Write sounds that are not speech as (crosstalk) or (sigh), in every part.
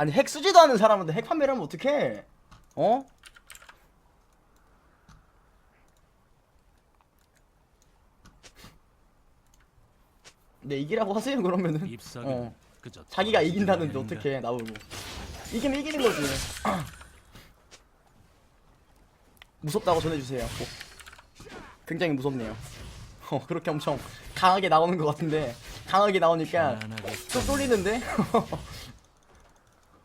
아니 핵 쓰지도 않은 사람한테 핵 판매를 하면 어떡해? 어? 네 이기라고 하세요 그러면은? 어. 그저 자기가 이긴다는데? 어떻게 나오고. 이기면 이기는 거지. (clears throat) 무섭다고 전해주세요. 꼭. 굉장히 무섭네요. 어 그렇게 엄청 강하게 나오는 것 같은데. 강하게 나오니까 좀 쏠리는데 (laughs)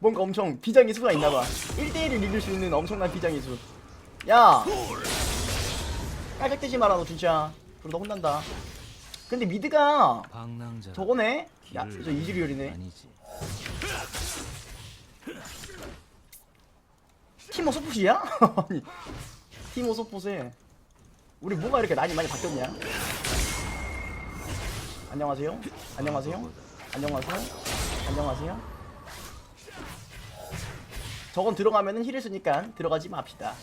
뭔가 엄청 비장의 수가 있나봐 1대1을 이길 수 있는 엄청난 비장의 수 야! 깔짝대지 마라 너 진짜 그러다 혼난다 근데 미드가 저거네? 야, 저 이즈리얼이네. 티모 소포시야? (laughs) 아니, 티모 소포세. 우리 뭐가 이렇게 난이 많이 바뀌었냐? 안녕하세요? 안녕하세요? 안녕하세요? 안녕하세요? 저건 들어가면은 힐을 쓰니까 들어가지 맙시다.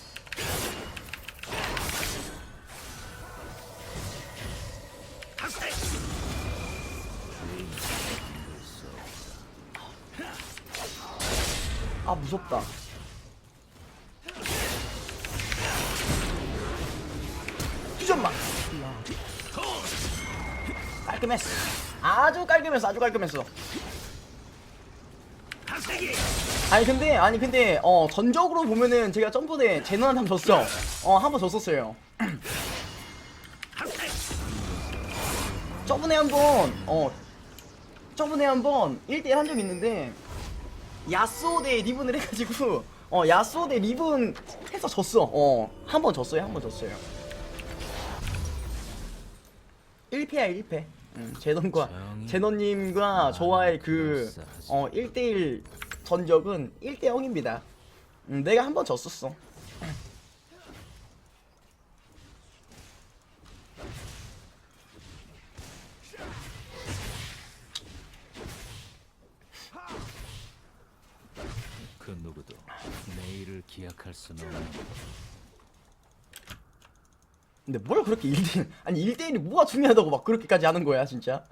아 무섭다. 휘전마. 깔끔했어. 아주 깔끔했어. 아주 깔끔했어. 아니 근데 아니 근데 어 전적으로 보면은 제가 점프대 제너한테 한번 졌어. 어 한 번 졌었어요. 저번에 한번 어 저번에 한번 1대1 한 적 있는데 야스오 대 리븐을 해가지고 어 야스오 대 리븐 해서 졌어 어 한 번 졌어요 한 번 졌어요 1패야 1패 음, 제넌과 정이 제너님과 저와의 그 그럴싸하지. 어 1대1 전적은 1대 0입니다. 음, 내가 한 번 졌었어. 그 누구도 내일을 기약할 수는 없는 근데 뭘 그렇게 1대1 아니 1대1이 뭐가 중요하다고 막 그렇게까지 하는 거야 진짜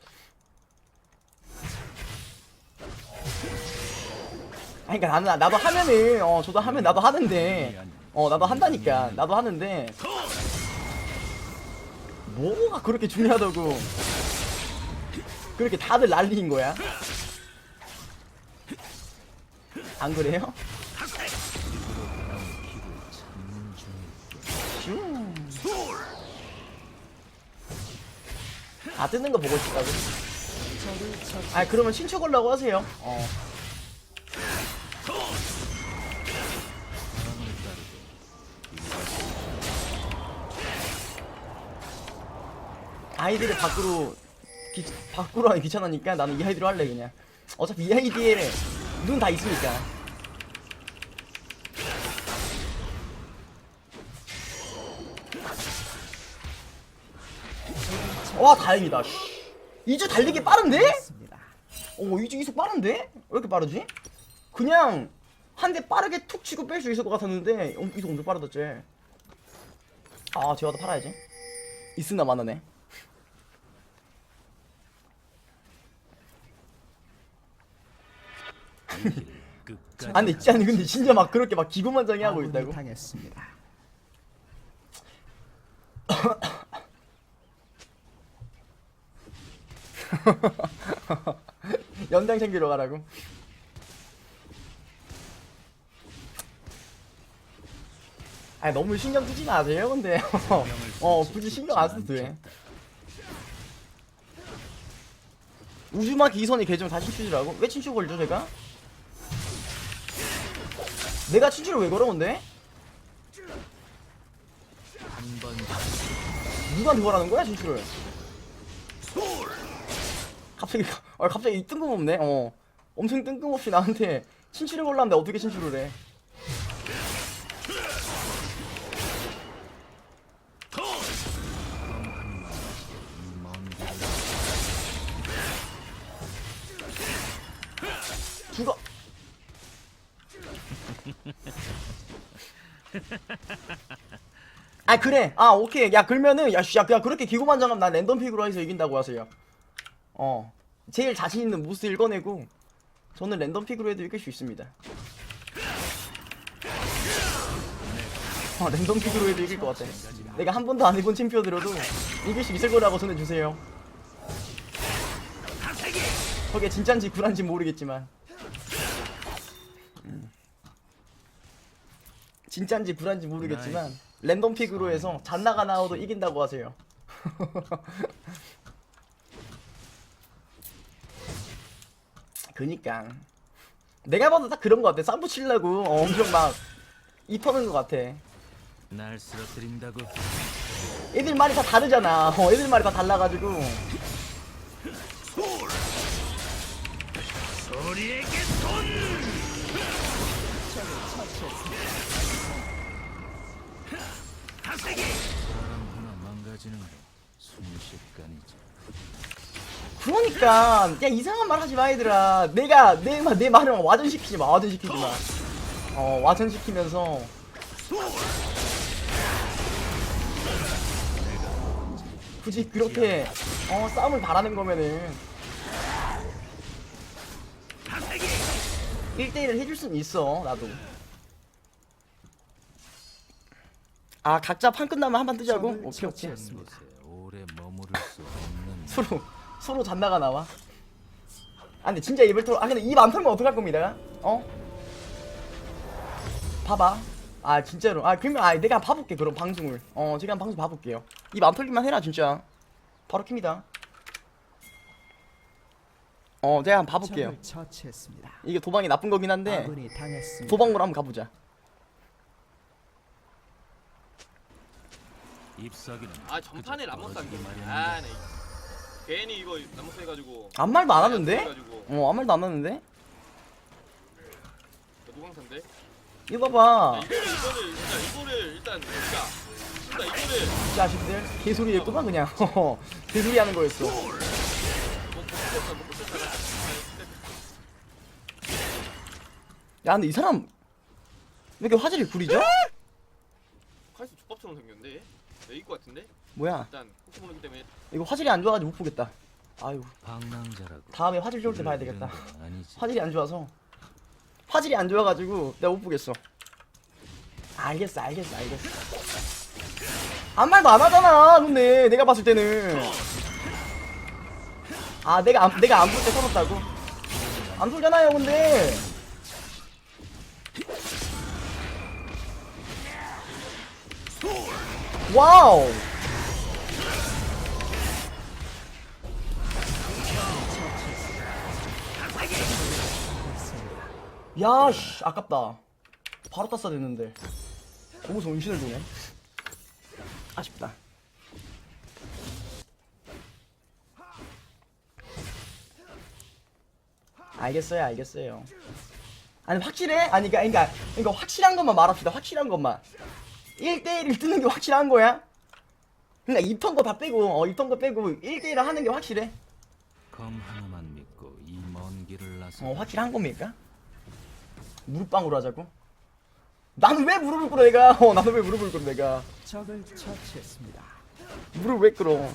아니 그니까 나는 나도 하면은 어 저도 하면 나도 하는데 어 나도 한다니까 나도 하는데 뭐가 그렇게 중요하다고 그렇게 다들 난리인 거야 안 그래요? 슝. 아 뜨는 거 보고 싶다고? 아 그러면 신축 걸라고 하세요 어 아이디를 밖으로 기, 밖으로 하기 귀찮으니까 나는 이 아이디로 할래 그냥. 어차피 이 아이디에 눈 다 있으니까. 와 다행이다. 2주 달리기 빠른데? 어 2주 이속 빠른데? 왜 이렇게 빠르지? 그냥 한 대 빠르게 툭 치고 뺄 수 있을 것 같았는데 어, 이속 엄청 빠르다 쟤아 제가 더 팔아야지. 있으나 마나네 아니 진짜 아니 근데 진짜 막 그렇게 막 기고만장해 하고 있다고 당했습니다. (laughs) 연장 챙기러 가라고 아 너무 신경 쓰지 마세요 근데 어 굳이 신경 안 써도 돼 우주마키 이선이 계정 다시 추지라고? 왜 친추 걸죠 제가? 내가 친추를 왜 걸어 근데? 한번 누구한테 걸라는 거야 친추를? 갑자기 아 갑자기 뜬금없네 어 엄청 뜬금없이 나한테 친추를 걸라는데 어떻게 친추를 해 아 그래 아 오케이 야 그러면은 야, 씨, 야 그냥 그렇게 기고만장하면 난 랜덤 픽으로 해서 이긴다고 하세요 어 제일 자신 있는 무스 읽어내고 저는 랜덤 픽으로 해도 이길 수 있습니다. 어, 랜덤 픽으로 해도 이길 것 같아. 내가 한 번도 안 해본 챔피언들어도 이길 수 있을 거라고 전해주세요. 저게 진짠지 구란지 모르겠지만. 음. 진짠지 구란지 모르겠지만 랜덤 픽으로 해서 잔나가 나와도 이긴다고 하세요. (laughs) 그니까 내가 봐도 딱 그런 거 같아. 쌈부 치려고 어, 엄청 막 입터는 거 같아. 날 쓰러뜨린다고 애들 말이 다 다르잖아. 어, 애들 말이 다 달라가지고. 사람 하나 망가지는 건 순식간이지. 그러니까 그냥 이상한 말 하지 마 얘들아. 내가 내, 말- 내 말을 와전시키지 마. 와전시키지 마. 어 와전시키면서 굳이 그렇게 어 싸움을 바라는 거면은 1대1을 해줄 순 있어 나도 아 각자 판 끝나면 한 판 뜨자고? 오케이 오케이 오래 머무를 수 없는 (laughs) 서로 서로 잔나가 나와. 아 근데 진짜 입을 털어. 아 근데 입 안 털면 어떡할 겁니다. 어? 봐봐. 아 진짜로. 아 그러면 아 내가 봐볼게 그럼 방송을. 어 제가 방송 봐볼게요. 입 안 털기만 해라 진짜. 바로 킵니다. 어 제가 한번 봐볼게요. 처치했습니다. 이게 도방이 나쁜 거긴 한데 아군이 당했습니다. 도방으로 한번 가보자. Ip사기는 아 전판에 람모스 떨어지기 안겼네 마련인데. 아 네. 괜히 이거 람모스 해가지고 아무 말도 안 하는데? 해가지고 어 아무 말도 안 하는데? 누광산데 이거 봐봐. 이거를 이거를 진짜 이거를 일단 진짜 진짜 이거를 이 자식들 개소리 했구만 그냥. (laughs) 개소리 하는 거였어. 뭐뭐야 근데 이 사람 왜 이렇게 화질이 구리죠? 족밥처럼 생겼는데? 내 이거 같은데? 뭐야? 일단 모르기 때문에. 이거 화질이 안 좋아가지고 못 보겠다. 아유. 방랑자라고. 다음에 화질 좋을 때 봐야 되겠다. 건 아니지. 화질이 안 좋아서. 화질이 안 좋아가지고 내가 못 보겠어. 알겠어 알겠어 알겠어. 아무 말도 안 하잖아 근데 내가 봤을 때는. 아 내가 안, 내가 안 볼때 털었다고? 안 털잖아요 근데 와우 야, 씨, 아깝다. 바로 땄어야 됐는데. 너무 정신을 두네. 아쉽다. 알겠어요, 알겠어요. 아니, 확실해? 아니, 그니까, 그니까, 그니까, 확실한 것만 말합시다, 확실한 것만. 1대1을 뜨는 게 확실한 거야? 그니까, 입턴 거다 빼고, 어, 입턴 거 빼고, 1대1을 하는 게 확실해? 검 하나만 믿고 이 먼 길을 나서 어, 확실한 겁니까? 무릎방으로 하자고? 나는 왜 무릎을 꿇어 내가? 어, 나는 왜 무릎을 꿇어 내가? 적을 처치했습니다. 무릎 왜 꿇어?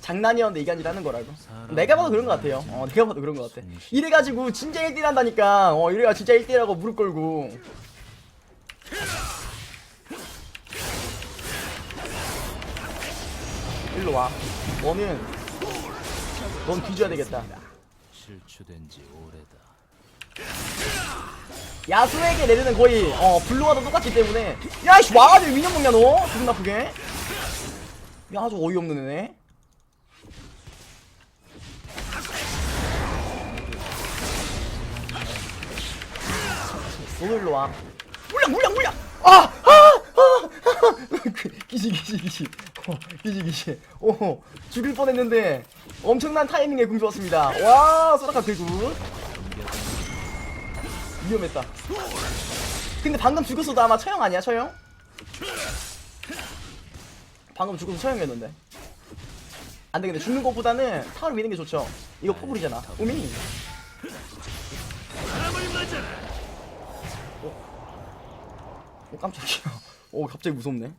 장난이었는데 이간질 하는 거라고. 내가 봐도 그런 거 같아요. 어, 내가 봐도 그런 거 같아. 이래가지고 진짜 1대1 한다니까. 어, 이래가 진짜 1대1하고 무릎 꿇고. 일로 와. 너는 넌 뒤져야 되겠다. 실추된 지 오래다. 야수에게 내리는 거의 어 블루와도 똑같기 때문에. 야이씨 와가지고 민영 먹냐 너? 기분 나쁘게? 야 아주 어이없는 애네. 너도 일로 와. 물량 물량 물량! 아 아아! 기시 기시 기시 어, (laughs) 기시 기시 오 죽일 뻔했는데 엄청난 타이밍에 궁 좋았습니다 와 소라카 개굿 위험했다. 근데 방금 죽었어도 아마 처형 아니야, 처형? 방금 죽어서 처형이었는데. 안 돼, 근데 죽는 것보다는 타워를 미는 게 좋죠. 이거 포불이잖아. 우미. 어, 어, 깜짝이야. 오, 갑자기 무섭네.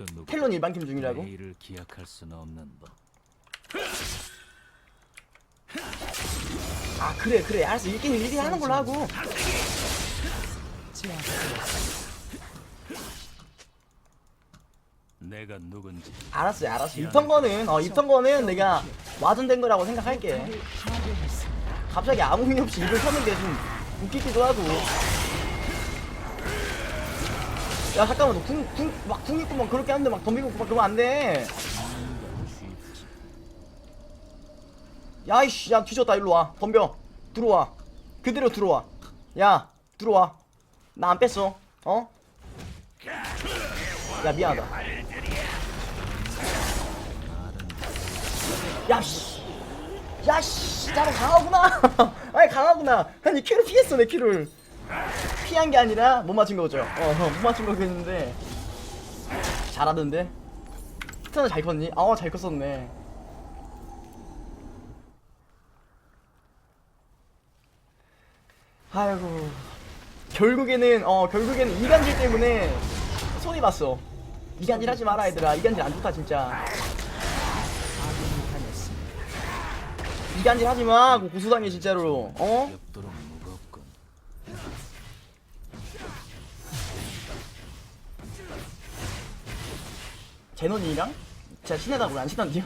그 누구, 텔론 일반 팀 중이라고? 내일을 기약할 수는 없는 법. 아 그래 그래. 알았어. 1게임 1개 하는 걸로 하고. 내가 누군지 알았어 알았어 입턴 거는 어 입턴 거는 내가 와전된 거라고 생각할게. 갑자기 아무 의미 없이 입을 쳤는데 좀 웃기기도 하고. 야 잠깐만 너 궁 궁 막 궁 있고 막 그렇게 하는데 막 덤비고 막 그러면 안돼. 야이씨 야 뒤졌다 일로 와. 덤벼. 들어와. 그대로 들어와. 야 들어와. 나 안 뺐어. 어? 야 미안하다. 야씨. 야씨 나는 강하구나. (laughs) 아니 강하구나. 아니 큐를 피했어 내 큐를 피한 게 아니라 못 맞춘 거죠? 어 못 맞춘 거겠는데. 잘하던데? 스타는 잘 컸니? 아 잘 컸었네. 아이고. 결국에는 어 결국에는 이간질 때문에 손이 봤어. 이간질 하지 마라 얘들아. 이간질 안 좋다 진짜. 이간질 하지 마 그거 고소당해 진짜로. 어? 제논이랑? 진짜 친하다고 안 친한데요?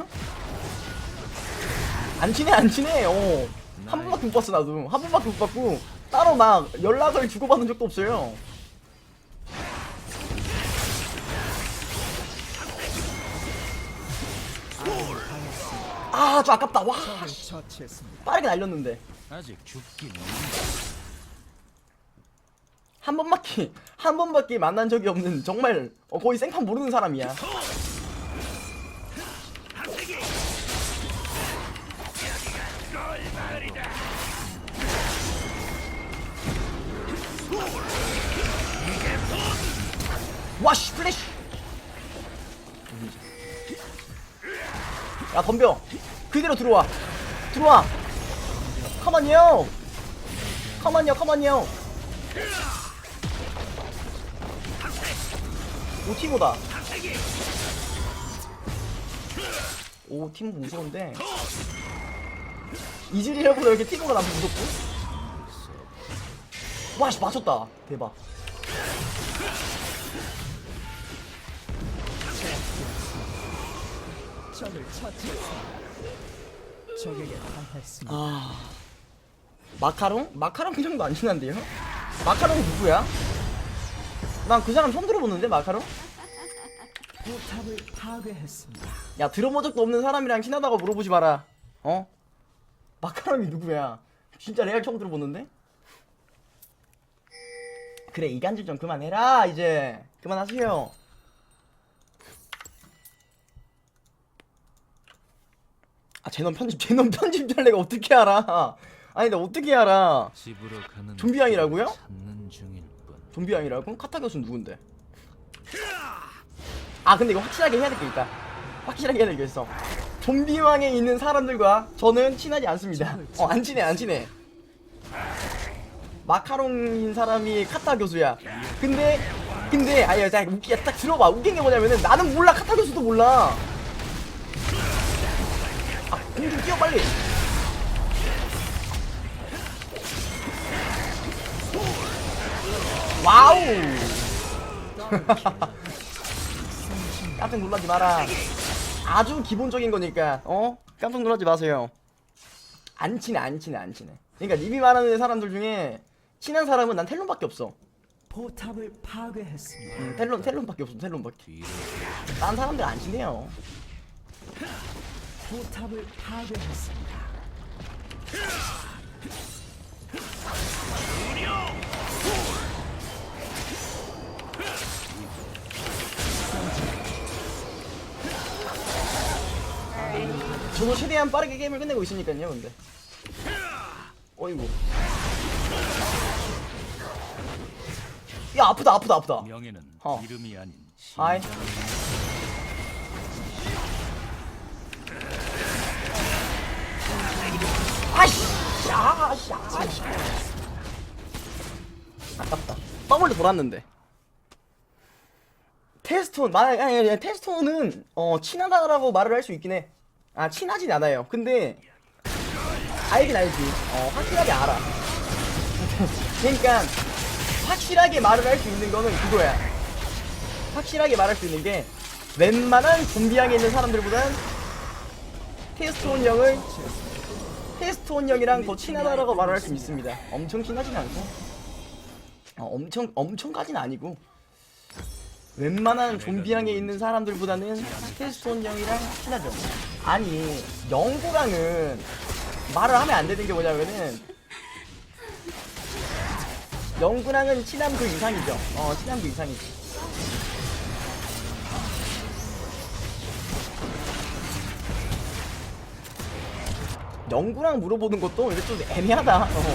안 친해 안 친해. 어 한 번밖에 못 봤어 나도. 한 번밖에 못 봤고 따로 막 연락을 주고받은 적도 없어요. 아 저 아깝다. 와. 빠르게 날렸는데. 아직 죽긴 한 번밖에 한 번밖에 만난 적이 없는 정말 어, 거의 생판 모르는 사람이야. 와씨 플래시. 야 덤벼. 그대로 들어와. 들어와. 컴온요. 컴온요 컴온요. 오 티모다. 오 티모 무서운데. 이즈리얼보다 이렇게 티모가 나한테 무섭고? 와씨 맞췄다. 대박. 적을 처치했습니다. 적에게 당했습니다. 아 마카롱? 마카롱 그냥도 안 친한데요? 마카롱 누구야? 난 그 사람 처음 들어보는데 마카롱? 포탑을 파괴했습니다. 야 들어본 적도 없는 사람이랑 친하다고 물어보지 마라. 어? 마카롱이 누구야? 진짜 레알 처음 들어보는데? 그래 이간질 좀 그만해라 이제 그만하세요. 아 제놈 편집 제놈 편집될 내가 어떻게 알아? 아니 나 어떻게 알아? 집으로 가는 좀비 양이라고요? 길을 찾는 중일 뿐 좀비 양이라고? 카타 교수 누군데? 아 근데 이거 확실하게 해야 될 게 있다. 확실하게 해야 될 게 있어. 좀비 왕에 있는 사람들과 저는 친하지 않습니다. 어 안 친해 안 친해. 마카롱인 사람이 카타 교수야. 근데 근데 아야 자 웃기야 딱 들어봐 웃긴 게 뭐냐면은 나는 몰라 카타 교수도 몰라. 아공좀 뛰어 빨리. 와우. (laughs) 깜짝 놀라지 마라. 아주 기본적인 거니까 어 깜짝 놀라지 마세요. 안 친해 안 친해 안 친해. 그러니까 리뷰 말하는 사람들 중에 친한 사람은 난 텔론밖에 없어. 포탑을 파괴했습니다. 음, 텔론 텔론밖에 없어 텔론밖에. 딴 사람들 안 친해요. 포탑을 파괴했습니다. 저도 최대한 빠르게 게임을 끝내고 있으니까요 근데. 어이구. 야 아프다 아프다 아프다. 명예는 어. 이름이 아닌 아이. 아씨, 아씨. 아깝다. 더블로 돌았는데. 테스톤, 만약 아니, 아니 테스톤은 어 친하다라고 말을 할 수 있긴 해. 아 친하진 않아요. 근데 알긴 알지. 어, 확실하게 알아. (laughs) 그러니까 확실하게 말을 할 수 있는 거는 그거야. 확실하게 말할 수 있는 게 웬만한 좀비향에 있는 사람들보단 테스트온 형을 테스트온 형이랑 더 친하다라고 말을 할수 있습니다. 엄청 친하진 않고, 어, 엄청 엄청까지는 아니고 웬만한 좀비향에 있는 사람들보다는 테스트온 형이랑 친하죠. 아니 영구랑은 말을 하면 안 되는 게 뭐냐면은 영구랑은 친함 그 이상이죠. 어 친함 그 이상이지. 영구랑 물어보는 것도 이게 좀 애매하다. 어.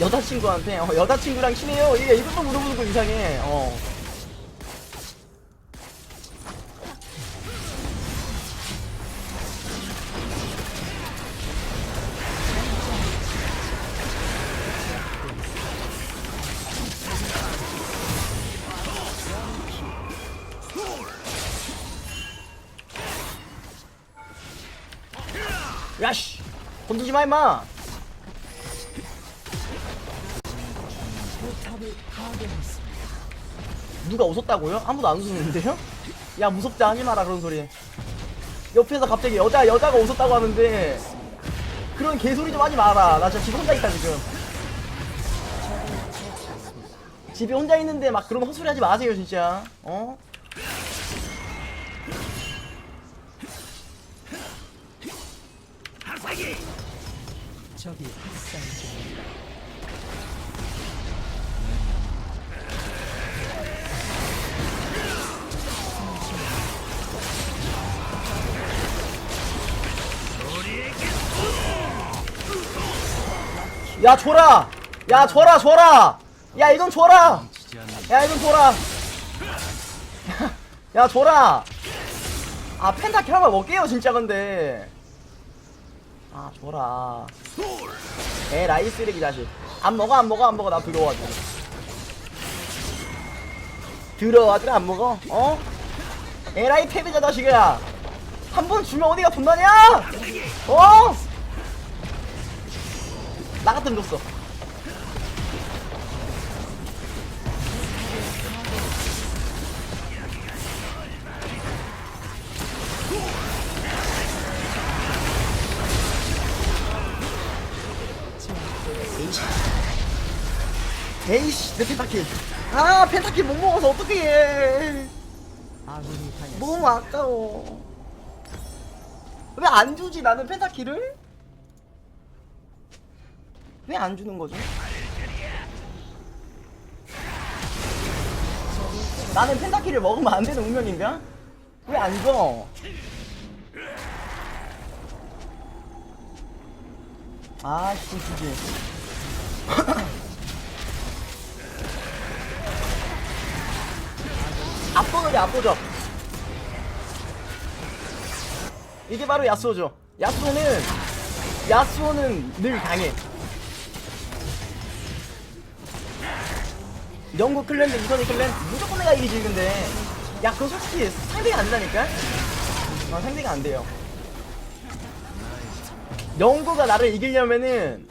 여자친구한테 어, 여자친구랑 친해요. 이게 이것도 물어보는 거 이상해. 어. 건드지 마 임마. 누가 웃었다고요? 아무도 안 웃었는데요? 야 무섭지 하지 마라 그런 소리 옆에서 갑자기 여자 여자가 웃었다고 하는데 그런 개소리 좀 하지 마라 나 진짜 집에 혼자 있다 지금 집에 혼자 있는데 막 그런 헛소리 하지 마세요 진짜 어? 적이 학살 중입니다. 야 줘라! 야 줘라 줘라! 야 이건 줘라! 야 이건 줘라! (laughs) 야 줘라! 아 펜타킬 한번 먹게요 진짜 근데 아 줘라. 에 라이 쓰레기 자식. 안 먹어 안 먹어 안 먹어. 나 들어와 줘 들어와줘 안 먹어? 어? 에라이 패배자 자식이야. 한 번 주면 어디가 분다냐 어? 나 같으면 줬어 내 펜타킬 아 펜타킬 못 먹어서 어떡해. 너무 아까워 왜 안 주지 나는 펜타킬을? 왜 안 주는 거지? 나는 펜타킬을 먹으면 안 되는 운명인가? 왜 안 줘? 아씨 주 지 압도적이 압도적 이게 바로 야스오죠. 야스오는 야스오는 늘 강해. 영국 클랜 대 이선희 클랜 무조건 내가 이기지 근데. 야 그거 솔직히 상대가 안 된다니까? 어, 상대가 안 돼요. 영구가 나를 이기려면은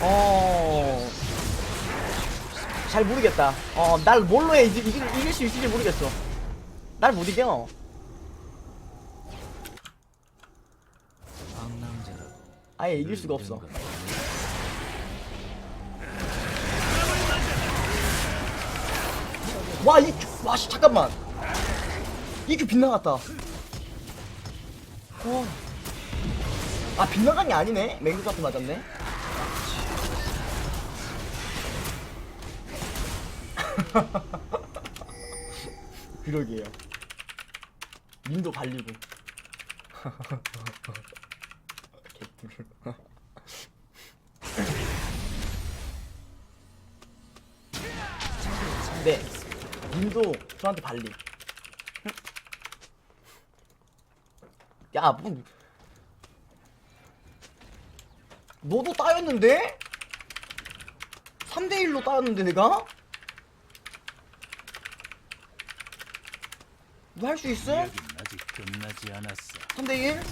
어... 잘 모르겠다. 어, 날 뭘로 해 이길, 이길, 수 있을지 모르겠어. 날 못 이겨. 아예 이길 수가 없어. 와, 이, 와, 씨, 잠깐만. 이큐 빗나갔다. 어. 아, 빗나간 게 아니네? 맹구 같은 맞았네? (laughs) 그러게요. 민도 갈리고. 개꿀. 네. 님도 저한테 발리. 야, 뭐. 너도 따였는데? 3대1로 따였는데, 내가? 너 할 수 있어? 이야기는 아직 끝나지 않았어. 3대1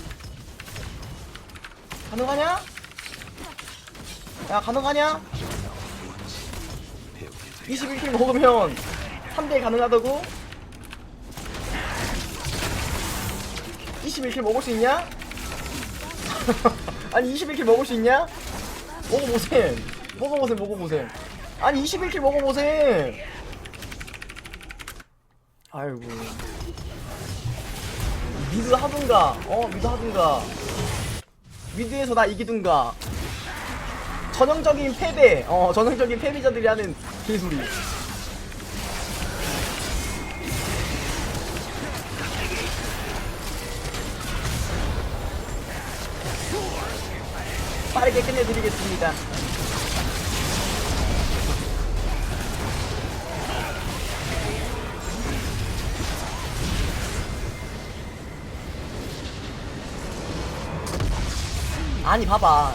가능하냐? 야 가능하냐? 21킬 먹으면 3대1 가능하다고? 21킬 먹을 수 있냐? (laughs) 아니 21킬 먹을 수 있냐? 먹어보셈 먹어보셈 먹어보셈 아니 21킬 먹어보셈 아이고 미드 하든가 어 미드 하든가. 미드에서 나 이기든가. 전형적인 패배 어 전형적인 패배자들이 하는 개소리 빠르게 끝내드리겠습니다 아니 봐봐.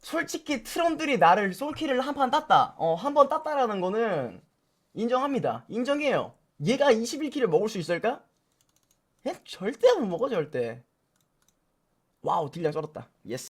솔직히 트런들이 나를 솔킬을 한 판 땄다. 어 한 번 땄다라는 거는 인정합니다. 인정해요. 얘가 21킬을 먹을 수 있을까? 얘 절대 못 먹어 절대. 와우 딜량 쩔었다. 예스